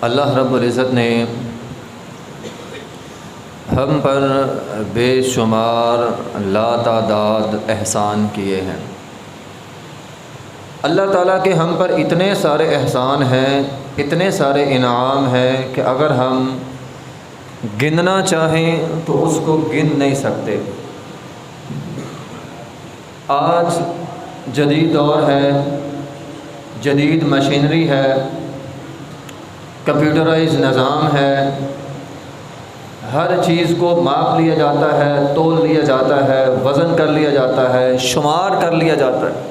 اللہ رب العزت نے ہم پر بے شمار لا تعداد احسان کیے ہیں۔ اللہ تعالیٰ کے ہم پر اتنے سارے احسان ہیں، اتنے سارے انعام ہیں کہ اگر ہم گننا چاہیں تو اس کو گن نہیں سکتے۔ آج جدید دور ہے، جدید مشینری ہے۔ کمپیوٹرائز نظام ہے۔ ہر چیز کو ماپ لیا جاتا ہے، تول لیا جاتا ہے، وزن کر لیا جاتا ہے، شمار کر لیا جاتا ہے۔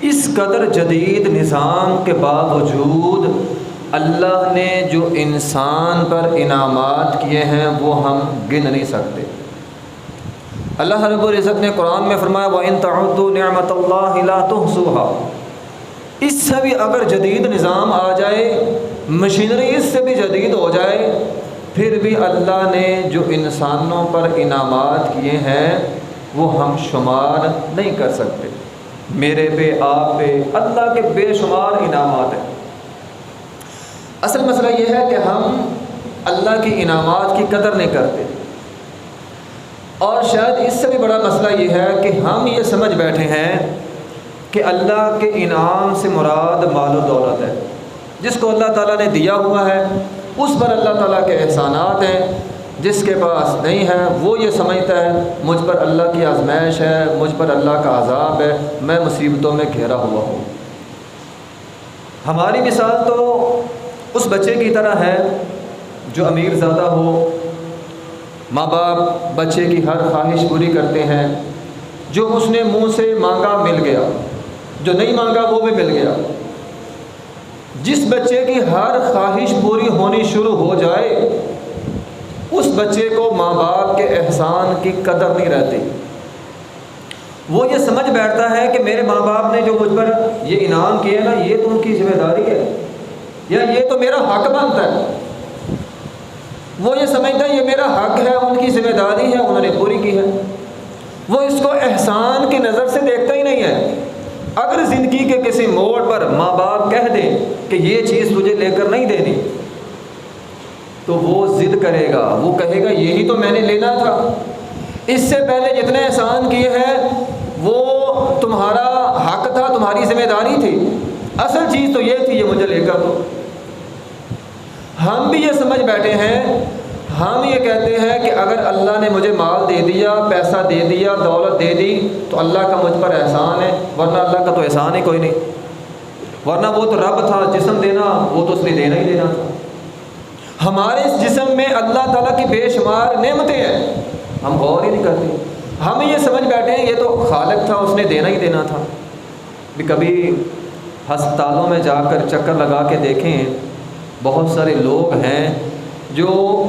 اس قدر جدید نظام کے باوجود اللہ نے جو انسان پر انعامات کیے ہیں، وہ ہم گن نہیں سکتے۔ اللہ رب العزت نے قرآن میں فرمایا وہ ان تعدو نعمت اللہ تحصوها۔ اس سے بھی اگر جدید نظام آ جائے مشینری اس سے بھی جدید ہو جائے، پھر بھی اللہ نے جو انسانوں پر انعامات کیے ہیں، وہ ہم شمار نہیں کر سکتے۔ میرے پہ آپ پہ اللہ کے بے شمار انعامات ہیں۔ اصل مسئلہ یہ ہے کہ ہم اللہ کی انعامات کی قدر نہیں کرتے۔ اور شاید اس سے بھی بڑا مسئلہ یہ ہے کہ ہم یہ سمجھ بیٹھے ہیں کہ اللہ کے انعام سے مراد مال و دولت ہے۔ جس کو اللہ تعالیٰ نے دیا ہوا ہے، اس پر اللہ تعالیٰ کے احسانات ہیں۔ جس کے پاس نہیں ہے، وہ یہ سمجھتا ہے، مجھ پر اللہ کی آزمائش ہے، مجھ پر اللہ کا عذاب ہے، میں مصیبتوں میں گھیرا ہوا ہوں۔ ہماری مثال تو اس بچے کی طرح ہے، جو امیر زیادہ ہو۔ ماں باپ بچے کی ہر خواہش پوری کرتے ہیں، جو اس نے منہ سے مانگا مل گیا۔ جو نہیں مانگا وہ بھی مل گیا۔ جس بچے کی ہر خواہش پوری ہونی شروع ہو جائے، اس بچے کو ماں باپ کے احسان کی قدر نہیں رہتی۔ وہ یہ سمجھ بیٹھتا ہے کہ میرے ماں باپ نے جو مجھ پر یہ انعام کیا نا، یہ تو ان کی ذمہ داری ہے۔ یا یہ تو میرا حق بنتا ہے۔ وہ یہ سمجھتا ہے، یہ میرا حق ہے، ان کی ذمہ داری ہے، انہوں نے پوری کی ہے۔ وہ اس کو احسان کی نظر سے دیکھتا ہی نہیں ہے۔ اگر زندگی کے کسی موڑ پر ماں باپ کہہ دیں کہ یہ چیز تجھے لے کر نہیں دینی، تو وہ ضد کرے گا۔ وہ کہے گا، یہی تو میں نے لینا تھا۔ اس سے پہلے جتنے احسان کیے ہیں، وہ تمہارا حق تھا، تمہاری ذمہ داری تھی۔ اصل چیز تو یہ تھی، یہ مجھے لے کر دو۔ ہم بھی یہ سمجھ بیٹھے ہیں ہم یہ کہتے ہیں کہ اگر اللہ نے مجھے مال دے دیا، پیسہ دے دیا، دولت دے دی، تو اللہ کا مجھ پر احسان ہے، ورنہ اللہ کا تو احسان ہی کوئی نہیں۔ ورنہ وہ تو رب تھا، جسم دینا، وہ تو اس نے دینا ہی دینا۔ تھا ہمارے اس جسم میں اللہ تعالیٰ کی بے شمار نعمتیں ہیں۔ ہم غور ہی نہیں کرتے۔ ہم یہ سمجھ بیٹھے ہیں، یہ تو خالق تھا، اس نے دینا ہی دینا تھا۔ بھی کبھی ہسپتالوں میں جا کر چکر لگا کے دیکھیں، بہت سارے لوگ ہیں جو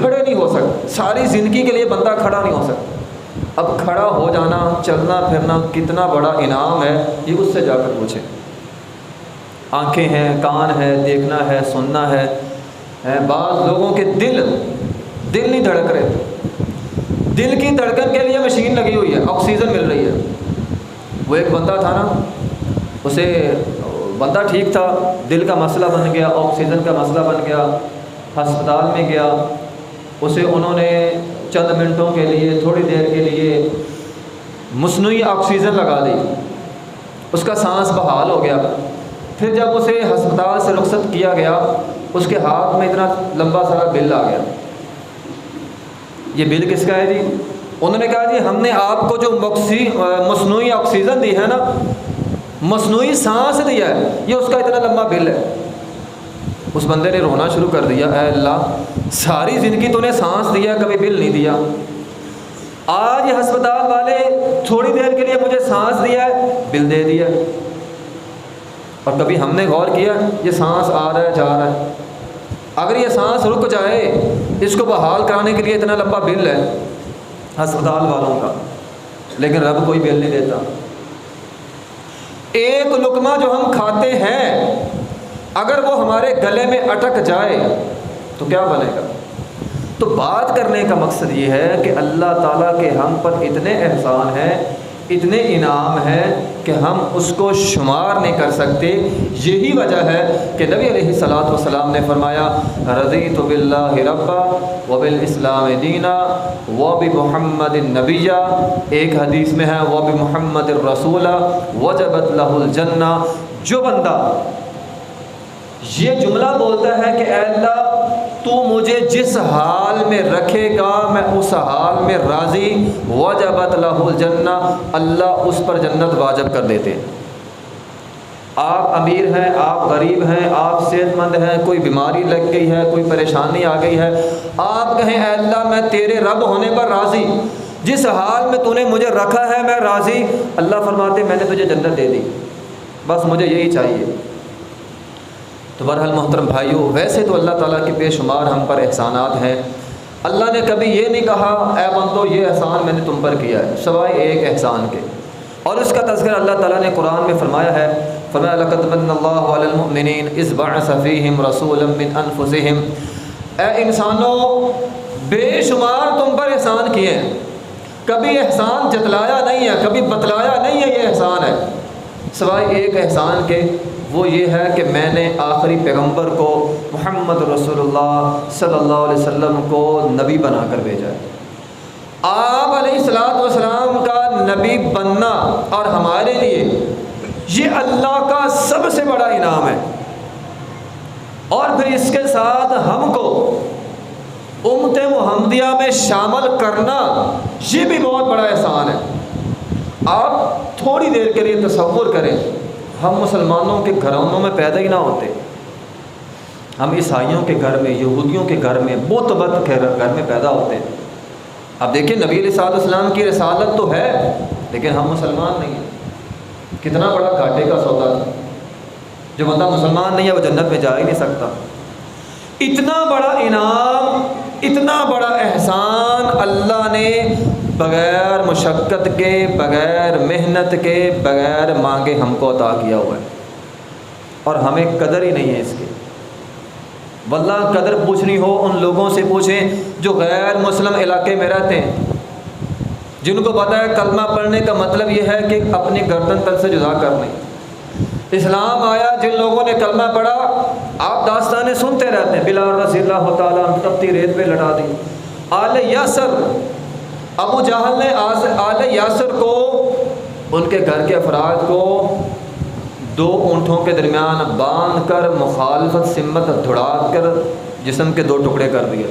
کھڑے نہیں ہو سکتے۔ ساری زندگی کے لیے بندہ کھڑا نہیں ہو سکتا۔ اب کھڑا ہو جانا، چلنا پھرنا کتنا بڑا انعام ہے، یہ اس سے جا کر پوچھیں۔ آنکھیں ہیں، کان ہے دیکھنا ہے، سننا ہے۔ بعض لوگوں کے دل دل نہیں دھڑک رہے۔ دل کی دھڑکن کے لیے مشین لگی ہوئی ہے، آکسیجن مل رہی ہے۔ وہ ایک بندہ تھا نا، اسے بندہ ٹھیک تھا، دل کا مسئلہ بن گیا، آکسیجن کا مسئلہ بن گیا، ہسپتال میں گیا۔ اسے انہوں نے چند منٹوں کے لیے، تھوڑی دیر کے لیے مصنوعی آکسیجن لگا دی۔ اس کا سانس بحال ہو گیا۔ پھر جب اسے ہسپتال سے رخصت کیا گیا، اس کے ہاتھ میں اتنا لمبا سارا بل آ گیا۔ یہ بل کس کا ہے جی؟ انہوں نے کہا جی ہم نے آپ کو جو مصنوعی آکسیجن دی ہے نا، مصنوعی سانس دیا ہے، یہ اس کا اتنا لمبا بل ہے۔ اس بندے نے رونا شروع کر دیا، اے اللہ، ساری زندگی تو نے سانس دیا، کبھی بل نہیں دیا۔ آج یہ ہسپتال والے تھوڑی دیر کے لیے مجھے سانس دیا ہے، بل دے دیا۔ اور کبھی ہم نے غور کیا، یہ سانس آ رہا ہے، جا رہا ہے۔ اگر یہ سانس رک جائے، اس کو بحال کرانے کے لیے اتنا لمبا بل ہے ہسپتال والوں کا، لیکن رب کوئی بل نہیں دیتا۔ ایک لقمہ جو ہم کھاتے ہیں اگر وہ ہمارے گلے میں اٹک جائے، تو کیا بنے گا؟ تو بات کرنے کا مقصد یہ ہے کہ اللہ تعالیٰ کے ہم پر اتنے احسان ہیں، اتنے انعام ہیں کہ ہم اس کو شمار نہیں کر سکتے۔ یہی وجہ ہے کہ نبی علیہ صلاۃ والسلام نے فرمایا رضی تو بلّہ ربا و اسلام دینا و بھی محمد النبیہ ایک حدیث میں ہے وہ بھی محمد الرسول و جب الجنہ۔ جو بندہ یہ جملہ بولتا ہے کہ اے اللہ، تو مجھے جس حال میں رکھے گا، میں اس حال میں راضی، وجبت لہ الجنہ، اللہ اس پر جنت واجب کر دیتے آپ امیر ہیں، آپ غریب ہیں، آپ صحت مند ہیں، کوئی بیماری لگ گئی ہے، کوئی پریشانی آ گئی ہے، آپ کہیں اے اللہ، میں تیرے رب ہونے پر راضی، جس حال میں تو نے مجھے رکھا ہے، میں راضی، اللہ فرماتے میں نے تجھے جنت دے دی، بس مجھے یہی چاہیے۔ تو برحال محترم بھائیوں ویسے تو اللہ تعالیٰ کے بے شمار ہم پر احسانات ہیں۔ اللہ نے کبھی یہ نہیں کہا، اے بندو، یہ احسان میں نے تم پر کیا ہے، سوائے ایک احسان کے۔ اور اس کا تذکر اللہ تعالیٰ نے قرآن میں فرمایا ہے، فرمایا، لقد من اللہ علی المؤمنین اس بعث فیہم رسولا من انفسہم اے انسانوں بے شمار تم پر احسان کیے ہیں۔ کبھی احسان جتلایا نہیں ہے، کبھی بتلایا نہیں ہے یہ احسان ہے۔ سوائے ایک احسان کے وہ یہ ہے کہ میں نے آخری پیغمبر کو محمد رسول اللہ صلی اللہ علیہ وسلم کو نبی بنا کر بھیجا ہے۔ آپ علیہ السلاۃ والسلام کا نبی بننا اور ہمارے لیے یہ اللہ کا سب سے بڑا انعام ہے۔ اور پھر اس کے ساتھ ہم کو امت محمدیہ میں شامل کرنا یہ بھی بہت بڑا احسان ہے۔ آپ تھوڑی دیر کے لیے تصور کریں۔ ہم مسلمانوں کے گھرانوں میں پیدا ہی نہ ہوتے۔ ہم عیسائیوں کے گھر میں، یہودیوں کے گھر میں، بت بت گھر میں پیدا ہوتے۔ اب دیکھیں، نبی علیہ صاحب السلام کی رسالت تو ہے، لیکن ہم مسلمان نہیں ہیں۔ کتنا بڑا گھاٹے کا سودا تھا۔ جو بندہ مسلمان نہیں ہے، وہ جنت میں جا ہی نہیں سکتا۔ اتنا بڑا انعام، اتنا بڑا احسان اللہ نے بغیر مشقت کے، بغیر محنت کے، بغیر مانگے ہم کو عطا کیا ہوا ہے۔ اور ہمیں قدر ہی نہیں ہے اس کی واللہ قدر پوچھنی ہو، ان لوگوں سے پوچھیں جو غیر مسلم علاقے میں رہتے ہیں۔ جن کو پتہ ہے، کلمہ پڑھنے کا مطلب یہ ہے کہ اپنی گردن تل سے جدا کرنے اسلام آیا، جن لوگوں نے کلمہ پڑھا، آپ داستانیں سنتے رہتے ہیں۔ بلال رضی اللہ تعالیٰ تبتی ریت پہ لٹا دی۔ آل یاسر ابو جہل نے آل یاسر کو، ان کے گھر کے افراد کو دو اونٹوں کے درمیان باندھ کر مخالفت، سمت دھڑا کر جسم کے دو ٹکڑے کر دیے۔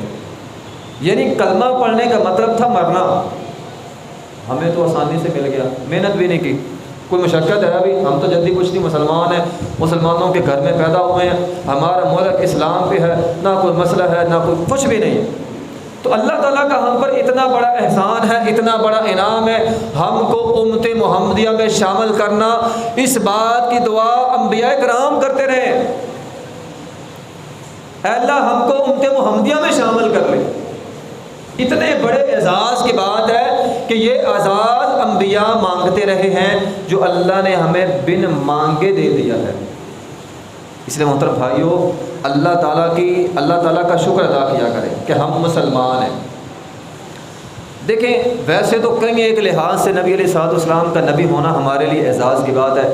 یعنی کلمہ پڑھنے کا مطلب تھا مرنا۔ ہمیں تو آسانی سے مل گیا۔ محنت بھی نہیں کی۔ کوئی مشقت ہے ابھی؟ ہم تو جلدی کچھ نہیں، مسلمان ہیں۔ مسلمانوں کے گھر میں پیدا ہوئے ہیں۔ ہمارا ملک اسلام پہ ہے۔ نہ کوئی مسئلہ ہے، نہ کوئی کچھ بھی نہیں۔ تو اللہ تعالیٰ کا ہم پر اتنا بڑا احسان ہے، اتنا بڑا انعام ہے۔ ہم کو امت محمدیہ میں شامل کرنا۔ اس بات کی دعا انبیاء کرام کرتے رہے اے اللہ، ہم کو امت محمدیہ میں شامل کر لے۔ اتنے بڑے اعزاز کی بات ہے کہ یہ اعزاز انبیاء مانگتے رہے ہیں جو اللہ نے ہمیں بن مانگے دے دیا ہے۔ اس لیے محترم بھائیوں اللہ تعالیٰ کی اللہ تعالیٰ کا شکر ادا کیا کریں کہ ہم مسلمان ہیں۔ دیکھیں، ویسے تو کہیں ایک لحاظ سے نبی علیہ صاحب اسلام کا نبی ہونا ہمارے لیے اعزاز کی بات ہے۔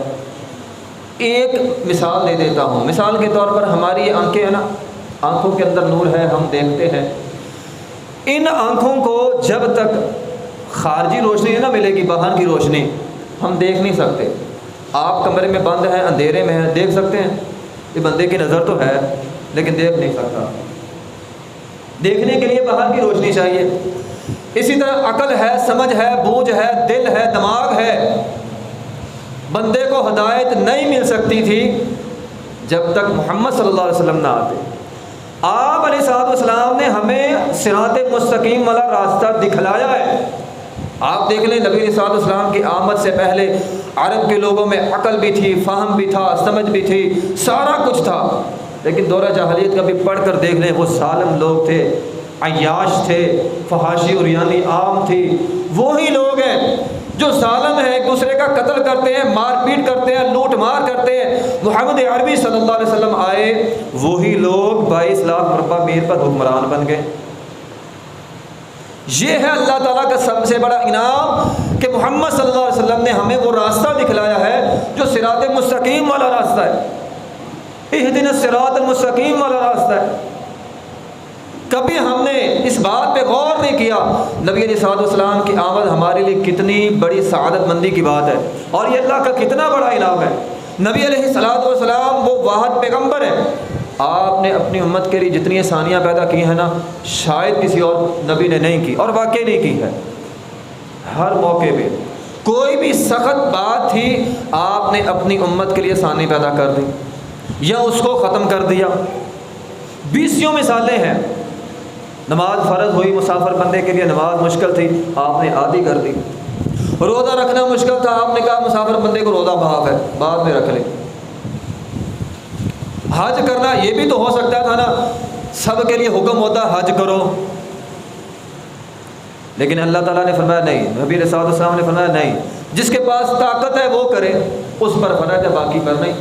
ایک مثال دے دیتا ہوں۔ مثال کے طور پر ہماری یہ آنکھیں ہیں نا، آنکھوں کے اندر نور ہے، ہم دیکھتے ہیں۔ ان آنکھوں کو جب تک خارجی روشنی نہ ملے گی، باہر کی روشنی، ہم دیکھ نہیں سکتے۔ آپ کمرے میں بند ہیں، اندھیرے میں ہیں، دیکھ سکتے ہیں۔ یہ بندے کی نظر تو ہے، لیکن دیکھ نہیں سکتا۔ دیکھنے کے لیے باہر کی روشنی چاہیے۔ اسی طرح عقل ہے، سمجھ ہے، بوجھ ہے، دل ہے، دماغ ہے۔ بندے کو ہدایت نہیں مل سکتی تھی جب تک محمد صلی اللہ علیہ وسلم نہ آتے۔ آپ علیہ صاحب السلام نے ہمیں سرات مستقیم والا راستہ دکھلایا ہے۔ آپ دیکھ لیں، نبی صاحب السلام کی آمد سے پہلے عرب کے لوگوں میں عقل بھی تھی، فہم بھی تھا، سمجھ بھی تھی، سارا کچھ تھا۔ لیکن دورہ جہلیت کا بھی پڑھ کر دیکھ لیں، وہ ظالم لوگ تھے، عیاش تھے، فحاشی اور یعنی عام تھی۔ وہی لوگ ہیں جو ظالم ہیں، ایک دوسرے کا قتل کرتے ہیں، مار پیٹ کرتے ہیں، لوٹ مار کرتے ہیں۔ محمد عربی صلی اللہ علیہ وسلم آئے، وہی لوگ بائیس لاکھ مربع میر پر حکمران بن گئے۔ یہ ہے اللہ تعالیٰ کا سب سے بڑا انعام کہ محمد صلی اللہ علیہ وسلم نے ہمیں وہ راستہ دکھلایا ہے جو سرات مستقیم والا راستہ ہے۔ اس دن سرات المستقیم والا راستہ ہے۔ کبھی ہم نے اس بات پہ غور نہیں کیا۔ نبی علیہ صاحب السلام کی آمد ہمارے لیے کتنی بڑی سعادت مندی کی بات ہے اور یہ اللہ کا کتنا بڑا انعام ہے۔ نبی علیہ صلاحت والسلام وہ واحد پیغمبر ہے آپ نے اپنی امت کے لیے جتنی آسانیاں پیدا کی ہیں نا، شاید کسی اور نبی نے نہیں کی اور واقعی نہیں کی ہے۔ ہر موقع پہ کوئی بھی سخت بات تھی، آپ نے اپنی امت کے لیے آسانی پیدا کر دی یا اس کو ختم کر دیا۔ بیسیوں مثالیں ہیں۔ نماز فرض ہوئی، مسافر بندے کے لیے نماز مشکل تھی، آپ نے عادی کر دی۔ روزہ رکھنا مشکل تھا، آپ نے کہا مسافر بندے کو روزہ بھاپ ہے، بعد میں رکھ لیں۔ حج کرنا یہ بھی تو ہو سکتا تھا نا۔ سب کے لیے حکم ہوتا حج کرو۔ لیکن اللہ تعالیٰ نے فرمایا نہیں، نبی رساد السلام نے فرمایا نہیں۔ جس کے پاس طاقت ہے وہ کرے، اس پر فرض ہے، باقی پر نہیں۔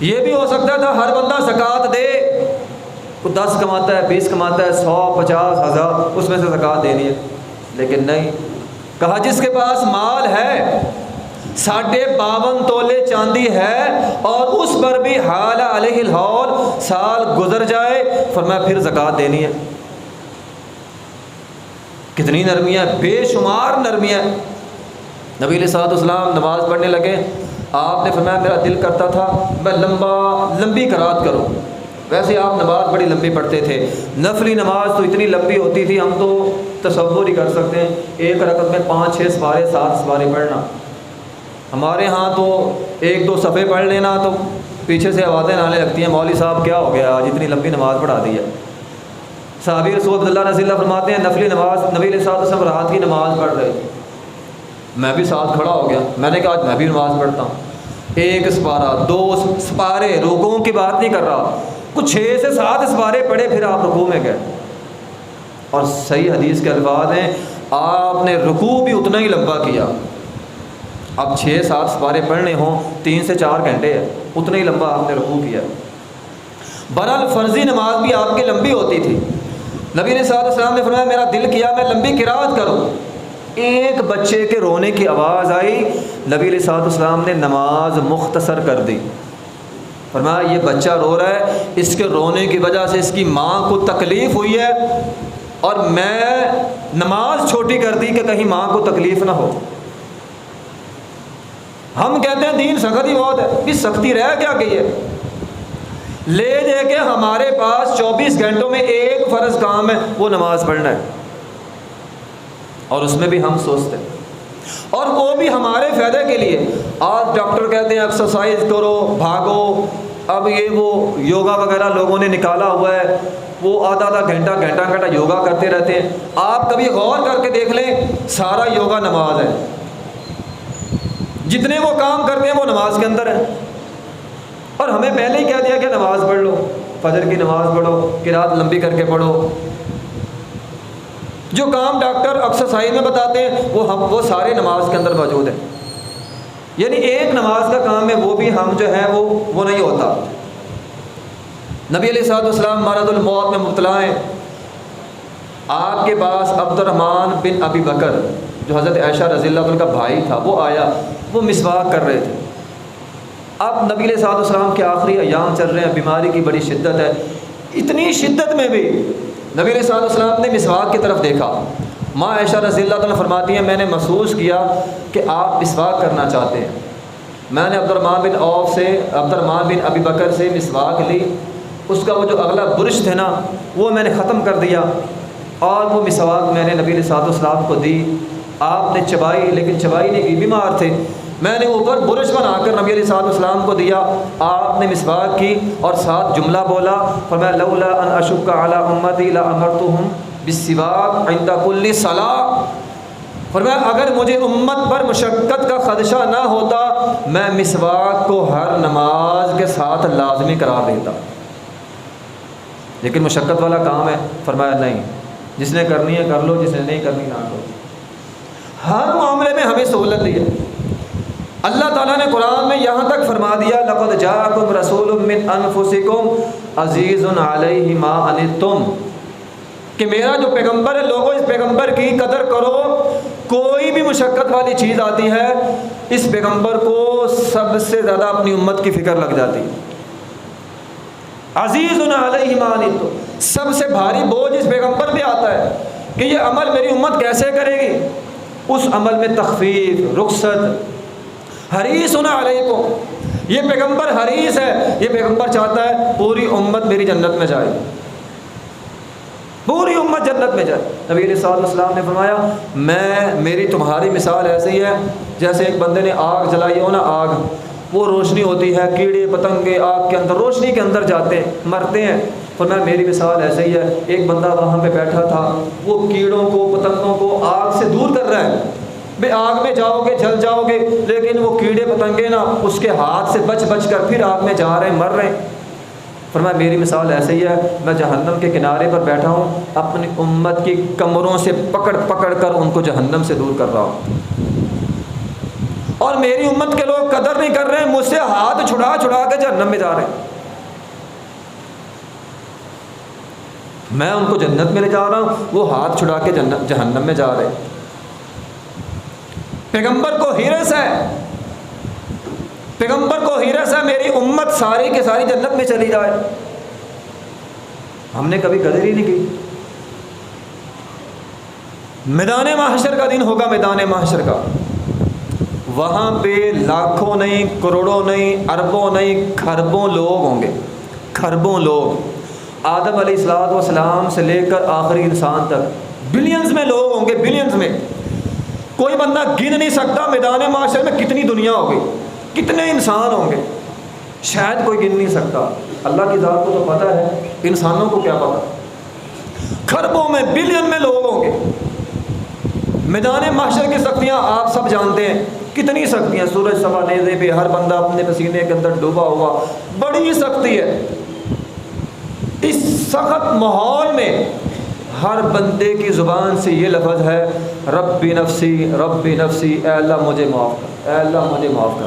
یہ بھی ہو سکتا تھا، ہر بندہ زکوٰۃ دے۔ وہ دس کماتا ہے، بیس کماتا ہے، سو، پچاس، ہزار، اس میں سے زکوٰۃ دینی ہے لیکن نہیں۔ کہا جس کے پاس مال ہے ساڑھے باون تولے چاندی ہے اور اس پر بھی حال علیہ الحول سال گزر جائے۔ فرمایا، پھر زکوٰۃ دینی ہے۔ کتنی نرمیاں، بے شمار نرمیاں۔ نبی علیہ صاحب اسلام نماز پڑھنے لگے۔ آپ نے فرمایا، میرا دل کرتا تھا، میں لمبا، لمبی کرات کروں۔ ویسے آپ نماز بڑی لمبی پڑھتے تھے۔ نفلی نماز تو اتنی لمبی ہوتی تھی، ہم تو تصور ہی کر سکتے ہیں۔ ایک رقم میں پانچ، چھ سوارے، سات سوارے پڑھنا۔ ہمارے ہاں تو ایک دو صفحے پڑھ لینا تو پیچھے سے آوازیں آنے لگتی ہیں، مولوی صاحب کیا ہو گیا؟ آج اتنی لمبی نماز پڑھا دی ہے۔ صحابی رسول اللہ رضی اللہ فرماتے ہیں، نفلی نماز، نبی علیہ صاحب سب رات کی نماز پڑھ رہے۔ میں بھی ساتھ کھڑا ہو گیا۔ میں نے کہا، آج میں بھی نماز پڑھتا ہوں۔ ایک سپارہ، دو سپارے روگوں کی بات نہیں کر رہا۔ کچھ چھ سے سات سپارے پڑھے، پھر آپ رکوع میں گئے۔ اور صحیح حدیث کے الفاظ ہیں، آپ نے رکوع بھی اتنا ہی لمبا کیا۔ اب چھ سات سپارے پڑھنے ہوں، تین سے چار گھنٹے ہے اتنا ہی لمبا آپ نے رکوع کیا۔ برحال فرضی نماز بھی آپ کی لمبی ہوتی تھی۔ نبی نے صاحب السلام نے فرمایا، میرا دل کیا، میں لمبی کراوت کروں۔ ایک بچے کے رونے کی آواز آئی۔ نبی علیہ صاحب السلام نے نماز مختصر کر دی۔ فرمایا، یہ بچہ رو رہا ہے، اس کے رونے کی وجہ سے اس کی ماں کو تکلیف ہوئی ہے۔ اور میں نماز چھوٹی کر دی کہ کہیں ماں کو تکلیف نہ ہو۔ ہم کہتے ہیں دین سخت ہی بہت ہے۔ کہ سختی رہ کیا گئی ہے؟ لے دے کے ہمارے پاس چوبیس گھنٹوں میں ایک فرض کام ہے، وہ نماز پڑھنا ہے۔ اور اس میں بھی ہم سوچتے ہیں۔ اور وہ بھی ہمارے فائدے کے لیے۔ آج ڈاکٹر کہتے ہیں ایکسرسائز کرو، بھاگو۔ اب یہ وہ یوگا وغیرہ لوگوں نے نکالا ہوا ہے۔ وہ آدھا آدھا گھنٹہ گھنٹہ گھنٹہ یوگا کرتے رہتے ہیں۔ آپ کبھی غور کر کے دیکھ لیں، سارا یوگا نماز ہے۔ جتنے وہ کام کرتے ہیں وہ نماز کے اندر ہے اور ہمیں پہلے ہی کہہ دیا کہ نماز پڑھ لو، فجر کی نماز پڑھو، کہ رات لمبی کر کے پڑھو۔ جو کام ڈاکٹر ایکسرسائز میں بتاتے ہیں، وہ ہم، وہ سارے نماز کے اندر موجود ہیں۔ یعنی ایک نماز کا کام ہے، وہ بھی ہم جو ہے وہ وہ نہیں ہوتا۔ نبی علیہ صاحب السلام مرد الموت میں مبتلا ہیں۔ آپ کے پاس عبد الرحمٰن بن ابی بکر، جو حضرت عائشہ رضی اللہ عنہ کا بھائی تھا، وہ آیا۔ وہ مسواک کر رہے تھے۔ اب نبی علیہ صاحب السلام کے آخری ایام چل رہے ہیں، بیماری کی بڑی شدت ہے۔ اتنی شدت میں بھی نبی علیہ صاحب السلام نے مسواک کی طرف دیکھا۔ ماں عائشہ رضی اللہ عنہ فرماتی ہیں، میں نے محسوس کیا کہ آپ مسواک کرنا چاہتے ہیں۔ میں نے عبد الرحمٰن بن اوف سے عبد الرحمٰن بن ابی بکر سے مسواک لی۔ اس کا وہ جو اگلا برش تھے نا، وہ میں نے ختم کر دیا۔ اور وہ مسواک میں نے نبی علیہ صاحب السلام کو دی۔ آپ نے چبائی، لیکن چبائی نہیں کی بیمار تھے۔ میں نے اوپر برش بنا کر نبی علیہ صاحب السلام کو دیا، آپ نے مسواک کی اور ساتھ جملہ بولا، فرمایا، لولا ان اشک اعلیٰ امتی لا امرتہم بالسواک کل صلاح۔ فرمایا، اگر مجھے امت پر مشقت کا خدشہ نہ ہوتا، میں مسواک کو ہر نماز کے ساتھ لازمی قرار دیتا۔ لیکن مشقت والا کام ہے، فرمایا، نہیں، جس نے کرنی ہے کر لو، جس نے نہیں کرنی، نہ کرو۔ ہر معاملے میں ہمیں سہولت دی ہے۔ اللہ تعالیٰ نے قرآن میں یہاں تک فرما دیا، لقد جاءکم رسول من انفسکم عزیز علیہ ما انتم کہ میرا جو پیغمبر ہے، لوگوں، اس پیغمبر کی قدر کرو، کوئی بھی مشقت والی چیز آتی ہے، اس پیغمبر کو سب سے زیادہ اپنی امت کی فکر لگ جاتی۔ عزیز علیہ مانی تو سب سے بھاری بوجھ اس پیغمبر پہ آتا ہے کہ یہ عمل میری امت کیسے کرے گی؟ اس عمل میں تخفیف، رخصت حریث علیہ کو یہ پیغمبر حریث ہے۔ یہ پیغمبر چاہتا ہے پوری امت میری جنت میں جائے۔ پوری امت جنت میں جائے۔ نبی علیہ صاحب السلام نے فرمایا، میں، میری تمہاری مثال ایسے ہی ہے، جیسے ایک بندے نے آگ جلائی ہو نا، آگ۔ وہ روشنی ہوتی ہے، کیڑے، پتنگے، آگ کے اندر، روشنی کے اندر جاتے ہیں، مرتے ہیں۔ فرمایا میری مثال ایسے ہی ہے۔ ایک بندہ وہاں پہ بیٹھا تھا، وہ کیڑوں کو، پتنگوں کو آگ سے دور کر رہا ہے۔ بے آگ میں جاؤ گے جل جاؤ گے لیکن وہ کیڑے پتنگے نا اس کے ہاتھ سے بچ بچ کر پھر آگ میں جا رہے ہیں، مر رہے ہیں۔ فرمایا، میری مثال ایسے ہی ہے، میں جہنم کے کنارے پر بیٹھا ہوں، اپنی امت کی کمروں سے پکڑ پکڑ کر ان کو جہنم سے دور کر رہا ہوں۔ اور میری امت کے لوگ قدر نہیں کر رہے ہیں، مجھ سے ہاتھ چھڑا چھڑا کے جہنم میں جا رہے ہیں۔ میں ان کو جنت میں لے جا رہا ہوں، وہ ہاتھ چھڑا کے جنت جہنم میں جا رہے ہیں۔ پیغمبر کو ہیرس ہے۔ پیغمبر کو ہیرس ہے میری امت ساری کے ساری جنت میں چلی جائے۔ ہم نے کبھی قدر ہی نہیں کی۔ میدان محشر کا دن ہوگا، میدان محشر کا۔ وہاں پہ لاکھوں نہیں، کروڑوں نہیں، اربوں نہیں، کھربوں لوگ ہوں گے۔ کھربوں لوگ۔ آدم علیہ السلاط والسلام سے لے کر آخری انسان تک۔ بلینز میں لوگ ہوں گے، بلینز میں۔ کوئی بندہ گن نہیں سکتا میدان معاشرے میں کتنی دنیا ہوگی، کتنے انسان ہوں گے۔ شاید کوئی گن نہیں سکتا۔ اللہ کی ذات کو تو پتہ ہے، انسانوں کو کیا پتا کھربوں میں، بلین میں لوگ ہوں گے۔ میدان معاشر کی سختیاں آپ سب جانتے ہیں۔ کتنی سختیاں، سورج سوا نیزے پہ ہر بندہ اپنے پسینے کے اندر ڈوبا ہوا۔ بڑی سختی ہے۔ اس سخت ماحول میں ہر بندے کی زبان سے یہ لفظ ہے رب نفسی رب نفسی، اے اللہ مجھے معاف کر، اے اللہ مجھے معاف کر۔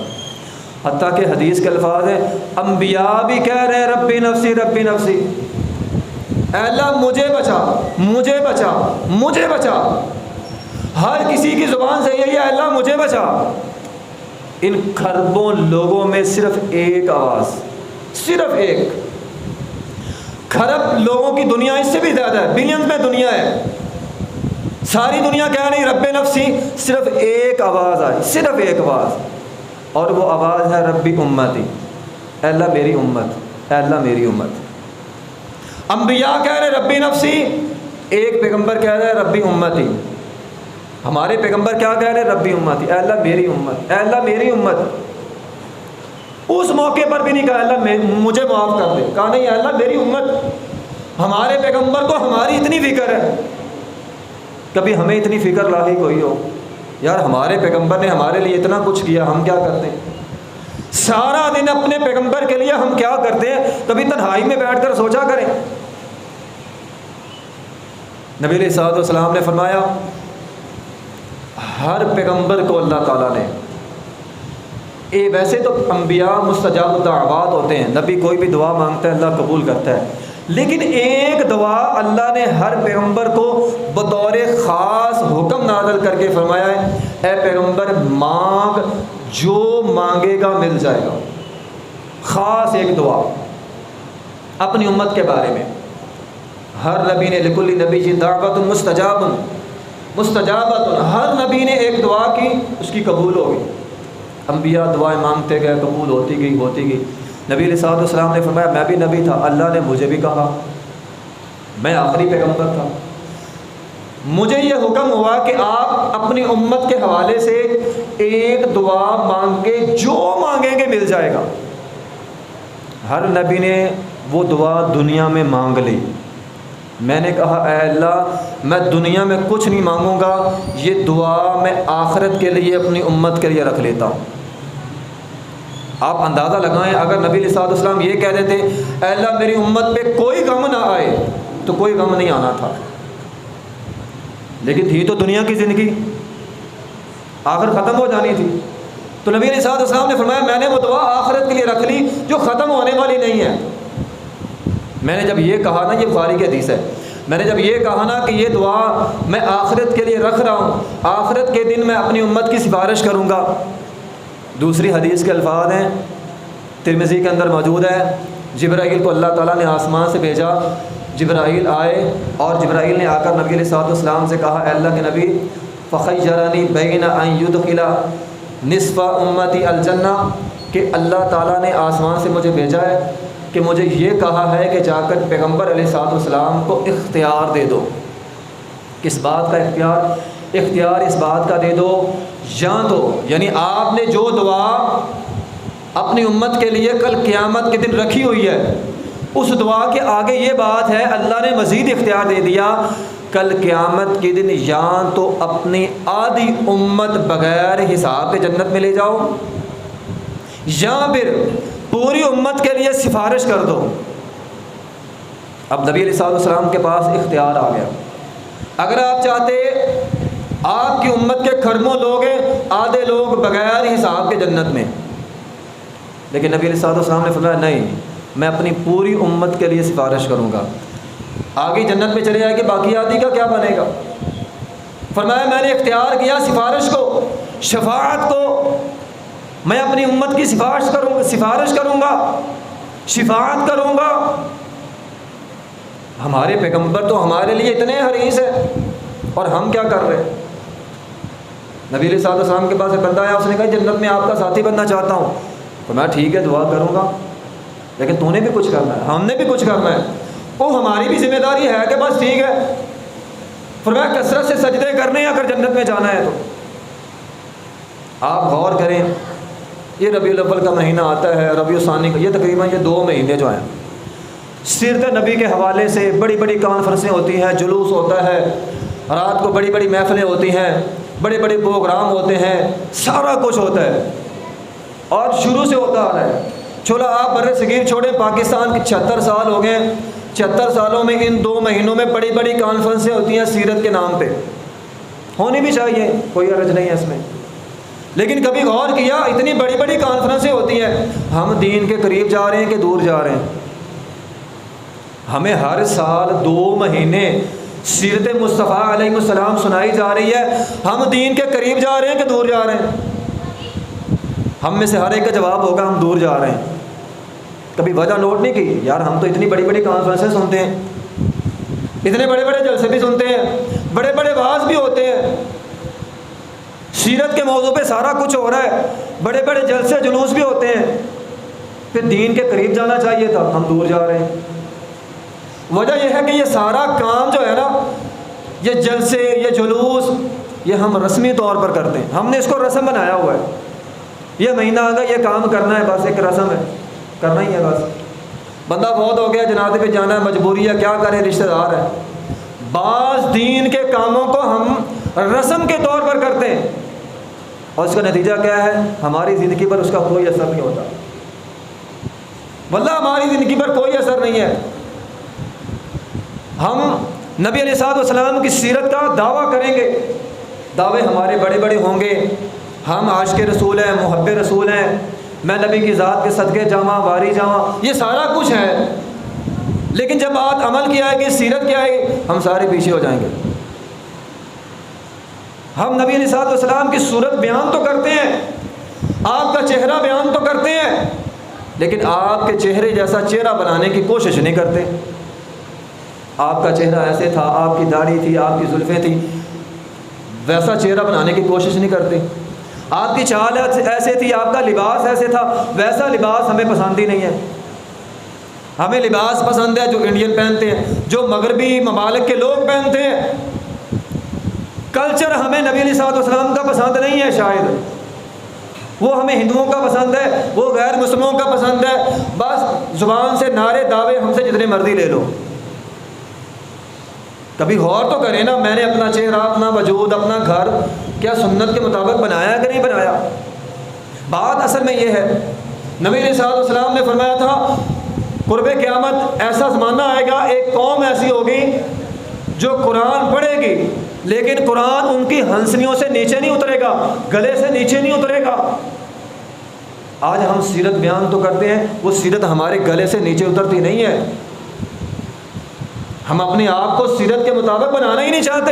حتیٰ کہ حدیث کے الفاظ ہیں، انبیاء بھی کہہ رہے ہیں رب نفسی رب نفسی۔ اے اللہ مجھے بچا مجھے بچا مجھے بچا۔ ہر کسی کی زبان سے یہی ہے اللہ مجھے بچا۔ ان خربوں لوگوں میں صرف ایک آواز، صرف ایک۔ خرب لوگوں کی دنیا اس سے بھی زیادہ ہے، بلینز میں دنیا ہے۔ ساری دنیا کیا نہیں رب نفسی، صرف ایک آواز آئی، صرف ایک آواز۔ اور وہ آواز ہے، ربی امتی۔ اے اللہ میری امت، اے اللہ میری امت۔ انبیاء کہہ رہے ربی نفسی۔ ایک پیغمبر کہہ رہے ربی امتی۔ ہمارے پیغمبر کیا کہہ رہے ربی امت اے اللہ میری امت، اے اللہ میری امت۔ اس موقع پر بھی نہیں کہا، اللہ مجھے معاف کر دے۔ کہا، نہیں، اللہ میری امت، ہمارے پیغمبر کو ہماری اتنی فکر ہے۔ کبھی ہمیں اتنی فکر لاحی کوئی ہو؟ یار، ہمارے پیغمبر نے ہمارے لیے اتنا کچھ کیا، ہم کیا کرتے ہیں؟ سارا دن اپنے پیغمبر کے لیے ہم کیا کرتے ہیں؟ کبھی تنہائی میں بیٹھ کر سوچا کریں۔ نبی علیہ صاحب والسلام نے فرمایا، ہر پیغمبر کو اللہ تعالیٰ نے اے ویسے تو انبیاء مستجاب الدعوات ہوتے ہیں، نبی کوئی بھی دعا مانگتا ہے، اللہ قبول کرتا ہے۔ لیکن ایک دعا اللہ نے ہر پیغمبر کو بطور خاص حکم نازل کر کے فرمایا ہے، اے پیغمبر مانگ جو مانگے گا مل جائے گا۔ خاص ایک دعا۔ اپنی امت کے بارے میں۔ ہر نبی نے لکلی نبی جی دعوت مستجاب۔ مستجابت۔ ہر نبی نے ایک دعا کی، اس کی قبول ہو گئی۔ انبیاء دعائیں مانگتے گئے، قبول ہوتی گئی ہوتی گئی۔ نبی علیہ صاحب السلام نے فرمایا، میں بھی نبی تھا، اللہ نے مجھے بھی کہا۔ میں آخری پیغمبر تھا۔ مجھے یہ حکم ہوا کہ آپ اپنی امت کے حوالے سے ایک دعا مانگ کے جو مانگیں گے مل جائے گا۔ ہر نبی نے وہ دعا دنیا میں مانگ لی۔ میں نے کہا، اے اللہ، میں دنیا میں کچھ نہیں مانگوں گا، یہ دعا میں آخرت کے لیے اپنی امت کے لیے رکھ لیتا ہوں۔ آپ اندازہ لگائیں، اگر نبی علیہ السلام یہ کہہ دیتے، اے اللہ میری امت پہ کوئی غم نہ آئے، تو کوئی غم نہیں آنا تھا۔ لیکن تھی تو دنیا کی زندگی۔ آخر ختم ہو جانی تھی۔ تو نبی علیہ السلام نے فرمایا، میں نے وہ دعا آخرت کے لیے رکھ لی جو ختم ہونے والی نہیں ہے۔ میں نے جب یہ کہا نا، یہ بخاری کی حدیث ہے۔ میں نے جب یہ کہا نا کہ یہ دعا میں آخرت کے لیے رکھ رہا ہوں، آخرت کے دن میں اپنی امت کی سفارش کروں گا۔ دوسری حدیث کے الفاظ ہیں ترمزی کے اندر موجود ہے، جبرائیل کو اللہ تعالیٰ نے آسمان سے بھیجا، جبرائیل آئے اور جبرائیل نے آ کر نبی علیہ صاحب السلام سے کہا، اے اللہ کے نبی فخی جرانی بین خلا نصف امتی الجنہ، کہ اللہ تعالیٰ نے آسمان سے مجھے بھیجا ہے کہ مجھے یہ کہا ہے کہ جا کر پیغمبر علیہ صاحب السلام کو اختیار دے دو۔ کس بات کا اختیار؟ اختیار اس بات کا دے دو یا تو یعنی آپ نے جو دعا اپنی امت کے لیے کل قیامت کے دن رکھی ہوئی ہے، اس دعا کے آگے یہ بات ہے، اللہ نے مزید اختیار دے دیا، کل قیامت کے دن یا تو اپنی آدھی امت بغیر حساب کے جنت میں لے جاؤ، یا پھر پوری امت کے لیے سفارش کر دو۔ اب نبی علیہ السلام کے پاس اختیار آ گیا۔ اگر آپ چاہتے آپ کی امت کے کھرموں لوگ ہیں، آدھے لوگ بغیر حساب کے جنت میں۔ لیکن نبی علیہ السلام نے فرمایا، نہیں، میں اپنی پوری امت کے لیے سفارش کروں گا۔ آگے جنت میں چلے جائے گی باقی آدھی کا کیا بنے گا؟ فرمایا، میں نے اختیار کیا سفارش کو، شفاعت کو۔ میں اپنی امت کی سفارش کروں گا سفارش کروں گا، شفاعت کروں گا۔ ہمارے پیغمبر تو ہمارے لیے اتنے حریث ہیں، اور ہم کیا کر رہے ہیں؟ نبی علیہ صاحب السلام کے پاس ایک بندہ آیا، اس نے کہا، جنت میں آپ کا ساتھی بننا چاہتا ہوں۔ تو میں ٹھیک ہے، دعا کروں گا۔ لیکن تو نے بھی کچھ کرنا ہے۔ ہم نے بھی کچھ کرنا ہے۔ وہ ہماری بھی ذمہ داری ہے کہ بس ٹھیک ہے۔ فرمایا، کثرت سے سجدے کرنے اگر جنت میں جانا ہے تو۔ آپ غور کریں، یہ ربیع الاول کا مہینہ آتا ہے، ربیع ثانی کا، یہ تقریباً یہ دو مہینے جو ہیں۔ سیرت نبی کے حوالے سے بڑی بڑی کانفرنسیں ہوتی ہیں، جلوس ہوتا ہے، رات کو بڑی بڑی محفلیں ہوتی ہیں۔ بڑے بڑے پروگرام ہوتے ہیں، سارا کچھ ہوتا ہے۔ اور شروع سے ہوتا آ رہا ہے۔ چھولا آپ بر صغیر چھوڑیں، پاکستان کے چھہتر سال ہو گئے۔ چھہتر سالوں میں ان دو مہینوں میں بڑی بڑی کانفرنسیں ہوتی ہیں سیرت کے نام پہ۔ ہونی بھی چاہیے، کوئی عرض نہیں ہے اس میں۔ لیکن کبھی غور کیا، اتنی بڑی بڑی کانفرنسیں ہوتی ہیں۔ ہم دین کے قریب جا رہے ہیں کہ دور جا رہے ہیں۔ ہمیں ہر سال دو مہینے سیرت مصطفیٰ علیہ السلام سنائی جا رہی ہے۔ ہم دین کے قریب جا رہے ہیں کہ دور جا رہے ہیں؟ ہم میں سے ہر ایک کا جواب ہوگا، ہم دور جا رہے ہیں۔ کبھی وجہ نوٹ نہیں کی؟ یار، ہم تو اتنی بڑی بڑی کانفرنسیں سنتے ہیں۔ اتنے بڑے بڑے جلسے بھی سنتے ہیں۔ بڑے بڑے باز بھی ہوتے ہیں۔ سیرت کے موضوع پہ سارا کچھ ہو رہا ہے۔ بڑے بڑے جلسے جلوس بھی ہوتے ہیں۔ پھر دین کے قریب جانا چاہیے تھا۔ ہم دور جا رہے ہیں۔ وجہ یہ ہے کہ یہ سارا کام جو ہے نا، یہ جلسے، یہ جلوس، یہ ہم رسمی طور پر کرتے ہیں۔ ہم نے اس کو رسم بنایا ہوا ہے۔ یہ مہینہ آگا یہ کام کرنا ہے، بس ایک رسم ہے۔ کرنا ہی ہے بس۔ بندہ بہت ہو گیا جناب پہ جانا ہے، مجبوری ہے، کیا کریں رشتہ دار ہے۔ بعض دین کے کاموں کو ہم رسم کے طور پر کرتے ہیں۔ اور اس کا نتیجہ کیا ہے؟ ہماری زندگی پر اس کا کوئی اثر نہیں ہوتا۔ واللہ، ہماری زندگی پر کوئی اثر نہیں ہے۔ ہم نبی علیہ صاحب والسلام کی سیرت کا دعویٰ کریں گے۔ دعوے ہمارے بڑے بڑے ہوں گے۔ ہم آج کے رسول ہیں، محب رسول ہیں۔ میں نبی کی ذات کے صدقے جامع، واری جامع، یہ سارا کچھ ہے۔ لیکن جب بات عمل کی آئے گی، سیرت کیا آئے گی، ہم سارے پیچھے ہو جائیں گے۔ ہم نبی علیہ صاحب السلام کی صورت بیان تو کرتے ہیں۔ آپ کا چہرہ بیان تو کرتے ہیں۔ لیکن آپ کے چہرے جیسا چہرہ بنانے کی کوشش نہیں کرتے۔ آپ کا چہرہ ایسے تھا، آپ کی داڑھی تھی، آپ کی زلفیں تھیں۔ ویسا چہرہ بنانے کی کوشش نہیں کرتے۔ آپ کی چال ایسے تھی، آپ کا لباس ایسے تھا، ویسا لباس ہمیں پسند ہی نہیں ہے۔ ہمیں لباس پسند ہے جو انڈین پہنتے ہیں، جو مغربی ممالک کے لوگ پہنتے ہیں۔ کلچر ہمیں نبی علیہ صاحب السلام کا پسند نہیں ہے شاید۔ وہ ہمیں ہندوؤں کا پسند ہے، وہ غیر مسلموں کا پسند ہے۔ بس زبان سے نعرے، دعوے ہم سے جتنے مرضی لے لو۔ کبھی غور تو کریں نا، میں نے اپنا چہرہ، اپنا وجود، اپنا گھر کیا سنت کے مطابق بنایا کہ نہیں بنایا؟ بات اصل میں یہ ہے، نبی علیہ صاحب السلام نے فرمایا تھا، قرب قیامت ایسا زمانہ آئے گا، ایک قوم ایسی ہوگی جو قرآن پڑھے گی، لیکن قرآن ان کی ہنسنیوں سے نیچے نہیں اترے گا، گلے سے نیچے نہیں اترے گا۔ آج ہم سیرت بیان تو کرتے ہیں، وہ سیرت ہمارے گلے سے نیچے اترتی نہیں ہے۔ ہم اپنے آپ کو سیرت کے مطابق بنانا ہی نہیں چاہتے۔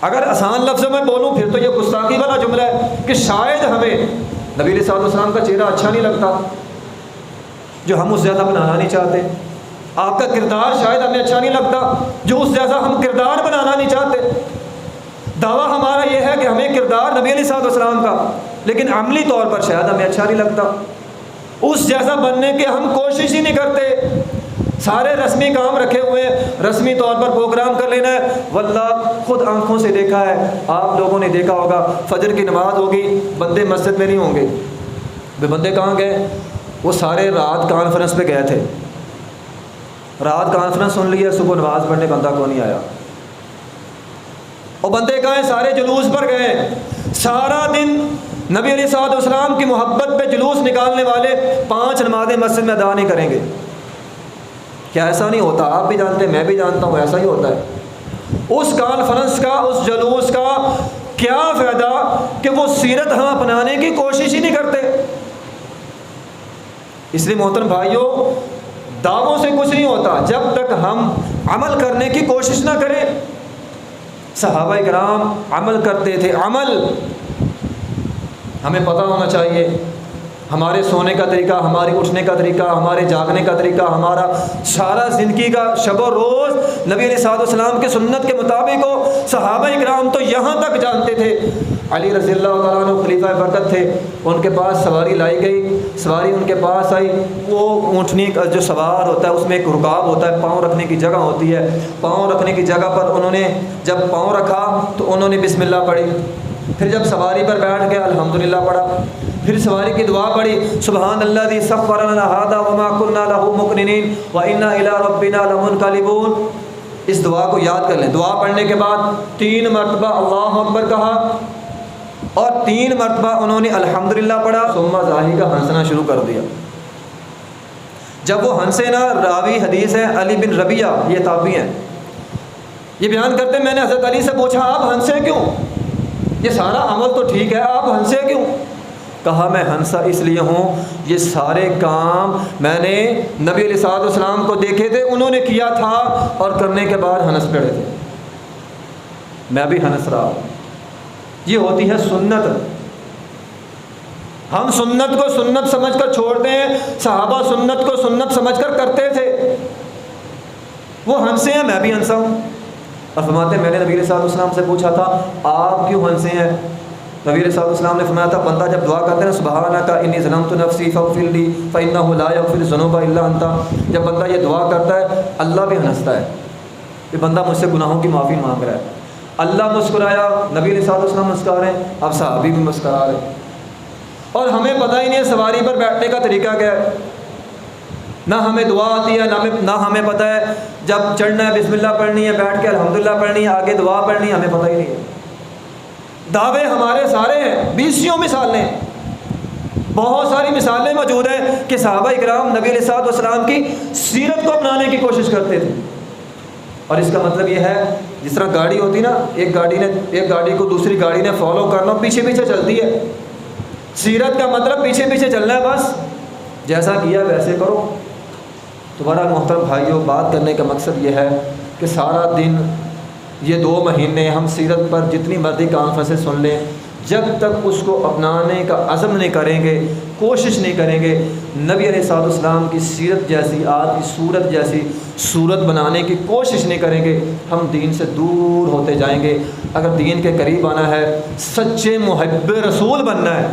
اگر آسان لفظوں میں بولوں، پھر تو یہ گستاخی والا جملہ ہے کہ شاید ہمیں نبی علیہ السلام کا چہرہ اچھا نہیں لگتا، جو ہم اس زیادہ بنانا نہیں چاہتے۔ آپ کا کردار شاید ہمیں اچھا نہیں لگتا، جو اس جیسا ہم کردار بنانا نہیں چاہتے۔ دعویٰ ہمارا یہ ہے کہ ہمیں کردار نبی علیہ صاحب السلام کا، لیکن عملی طور پر شاید ہمیں اچھا نہیں لگتا۔ اس جیسا بننے کے ہم کوشش ہی نہیں کرتے۔ سارے رسمی کام رکھے ہوئے رسمی طور پر پروگرام کر لینا ہے۔ واللہ، خود آنکھوں سے دیکھا ہے۔ آپ لوگوں نے دیکھا ہوگا، فجر کی نماز ہوگی، بندے مسجد میں نہیں ہوں گے۔ بندے کہاں گئے؟ وہ سارے رات کانفرنس پہ گئے تھے۔ رات کانفرنس سن لی ہے، صبح نماز پڑھنے بندہ کو نہیں آیا؟ اور بندے کہاں ہیں؟ سارے جلوس پر گئے سارا دن نبی علیہ صاحب اسلام کی محبت پہ جلوس نکالنے والے پانچ نمازیں مسجد میں ادا نہیں کریں گے۔ کیا ایسا نہیں ہوتا؟ آپ بھی جانتے میں بھی جانتا ہوں، ایسا ہی ہوتا ہے۔ اس کانفرنس کا، اس جلوس کا کیا فائدہ کہ وہ سیرت ہم اپنانے کی کوشش ہی نہیں کرتے؟ اس لیے محترم بھائیوں، دعووں سے کچھ نہیں ہوتا۔ جب تک ہم عمل کرنے کی کوشش نہ کریں، صحابہ کرام عمل کرتے تھے۔ عمل ہمیں پتہ ہونا چاہیے۔ ہمارے سونے کا طریقہ ہمارے اٹھنے کا طریقہ، ہمارے جاگنے کا طریقہ، ہمارا سارا زندگی کا شب و روز نبی علیہ صاحب السلام کے سنت کے مطابق ہو۔ صحابہ اکرام تو یہاں تک جانتے تھے۔ علی رضی اللہ تعالیٰ عنہ خلیفہ برکت تھے۔ ان کے پاس سواری لائی گئی۔ سواری ان کے پاس آئی۔ وہ اونٹنی کا جو سوار ہوتا ہے، اس میں ایک رکاب ہوتا ہے۔ پاؤں رکھنے کی جگہ ہوتی ہے۔ پاؤں رکھنے کی جگہ پر انہوں نے جب پاؤں رکھا تو انہوں نے بسم اللہ پڑھی۔ پھر جب سواری پر بیٹھ گیا الحمد للہ پڑھا۔ پھر سواری کی دعا پڑھی سبحان اللہ دی سفر وما كنا له مقرنين وانا الى ربنا لمنقلبون۔ اس دعا کو یاد کر لیں۔ دعا پڑھنے کے بعد تین مرتبہ اللہ اکبر کہا اور تین مرتبہ انہوں نے الحمد للہ پڑھا۔ سما ظاہی کا ہنسنا شروع کر دیا۔ جب وہ ہنسے نا، راوی حدیث ہے، علی بن ربیہ یہ تابعی ہیں یہ بیان کرتے میں نے حضرت علی سے پوچھا، آپ ہنسے کیوں؟ یہ سارا عمل تو ٹھیک ہے، آپ ہنسے کیوں؟ کہا میں ہنسا اس لیے ہوں، یہ سارے کام میں نے نبی علیہ صاحب السلام کو دیکھے تھے، انہوں نے کیا تھا اور کرنے کے بعد ہنس پڑے تھے۔ میں بھی ہنس رہا ہوں۔ یہ ہوتی ہے سنت۔ ہم سنت کو سنت سمجھ کر چھوڑتے ہیں، صحابہ سنت کو سنت سمجھ کر کرتے تھے۔ وہ ہنسے ہیں، میں بھی ہنسا ہوں۔ اور فرماتے ہیں، میں نے نبی صاحب السلام سے پوچھا تھا، آپ کیوں ہنسے ہیں؟ نبی صاحب السلام نے فرمایا تھا، بندہ جب دعا کرتے ہیں سبحانہ کا انی ظلم تو نفسی فغفر لی فإنه لا يغفر الذنوب الا انت جب بندہ یہ دعا کرتا ہے، اللہ بھی ہنستا ہے۔ کہ بندہ مجھ سے گناہوں کی معافی مانگ رہا ہے۔ اللہ مسکرایا، نبی علیہ صاحب السلام مسکرا رہے ہیں۔ اب صحابی بھی مسکرا رہے ہیں۔ اور ہمیں پتہ ہی نہیں ہے، سواری پر بیٹھنے کا طریقہ کیا ہے۔ نہ ہمیں دعا آتی ہے، نہ نہ ہمیں پتہ ہے۔ جب چڑھنا ہے، بسم اللہ پڑھنی ہے، بیٹھ کے الحمدللہ پڑھنی ہے، آگے دعا پڑھنی ہے، ہمیں پتہ ہی نہیں ہے۔ دعوے ہمارے سارے ہیں، بیسیوں مثالیں بہت ساری مثالیں موجود ہیں کہ صحابہ اکرام نبی علیہ صاحب والسلام کی سیرت کو اپنانے کی کوشش کرتے تھے۔ اور اس کا مطلب یہ ہے، جس طرح گاڑی ہوتی نا، ایک گاڑی نے ایک گاڑی کو دوسری گاڑی نے فالو کرنا پیچھے پیچھے چلتی ہے۔ سیرت کا مطلب پیچھے پیچھے چلنا ہے بس۔ جیسا کیا، ویسے کرو۔ تمہارا محترم بھائیوں بات کرنے کا مقصد یہ ہے کہ سارا دن، یہ دو مہینے ہم سیرت پر جتنی مرضی کانفرنسیں سن لیں، جب تک اس کو اپنانے کا عزم نہیں کریں گے، کوشش نہیں کریں گے، نبی علیہ صاحب السلام کی سیرت جیسی آج کی صورت جیسی صورت بنانے کی کوشش نہیں کریں گے، ہم دین سے دور ہوتے جائیں گے۔ اگر دین کے قریب آنا ہے، سچے محب رسول بننا ہے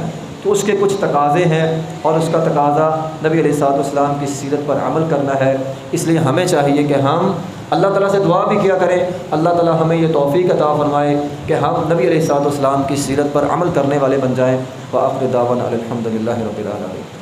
تو اس کے کچھ تقاضے ہیں اور اس کا تقاضا نبی علیہ صاحب السلام کی سیرت پر عمل کرنا ہے۔ اس لیے ہمیں چاہیے کہ ہم اللہ تعالیٰ سے دعا بھی کیا کریں۔ اللہ تعالیٰ ہمیں یہ توفیق عطا فرمائے کہ ہم نبی علیہ صاحب السلام کی سیرت پر عمل کرنے والے بن جائیں۔ وہ داون الحمد للہ رب العالمین۔